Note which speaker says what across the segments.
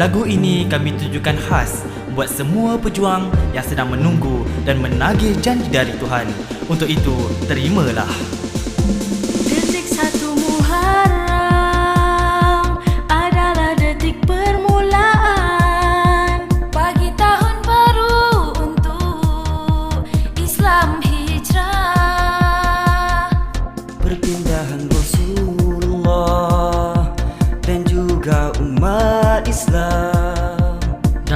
Speaker 1: Lagu ini kami tujukan khas buat semua pejuang yang sedang menunggu dan menagih janji dari Tuhan. Untuk itu, terimalah.
Speaker 2: Detik satu Muharram adalah detik permulaan bagi tahun baru untuk Islam hijrah.
Speaker 3: perpindahan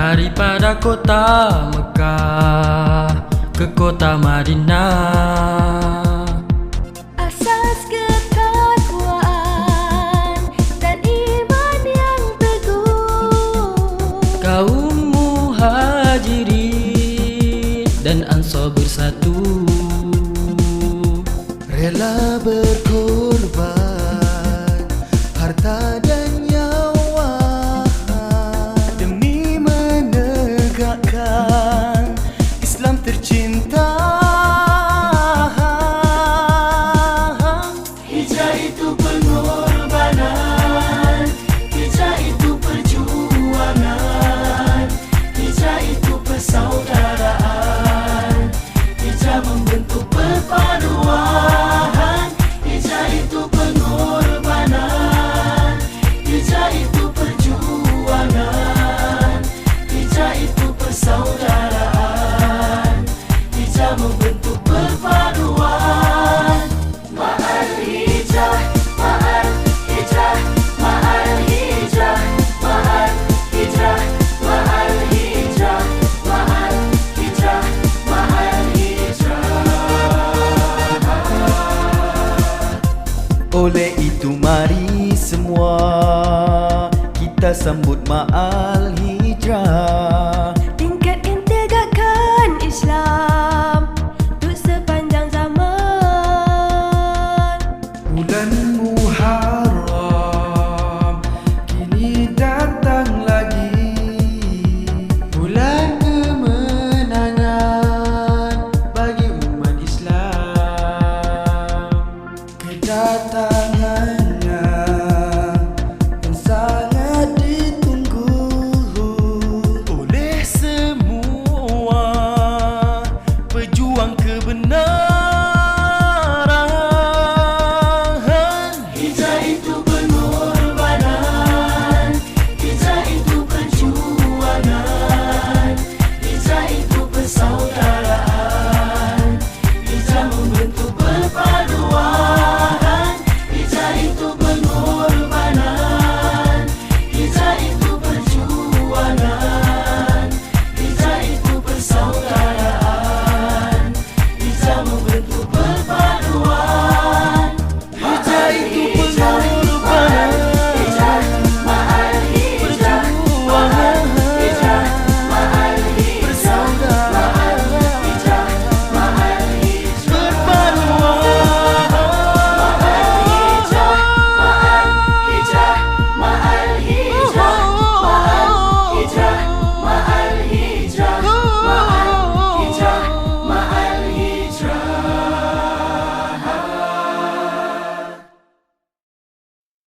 Speaker 4: Daripada kota Mekah ke kota Madinah
Speaker 2: Asas ketakwaan dan iman yang teguh.
Speaker 4: Kaum muhajirin dan ansor bersatu
Speaker 3: rela berkorban harta Oleh itu mari semua kita sambut ma'al hijrah Bulan Muharram kini datang lagi. Bulan kemenangan bagi umat Islam. Kedatangan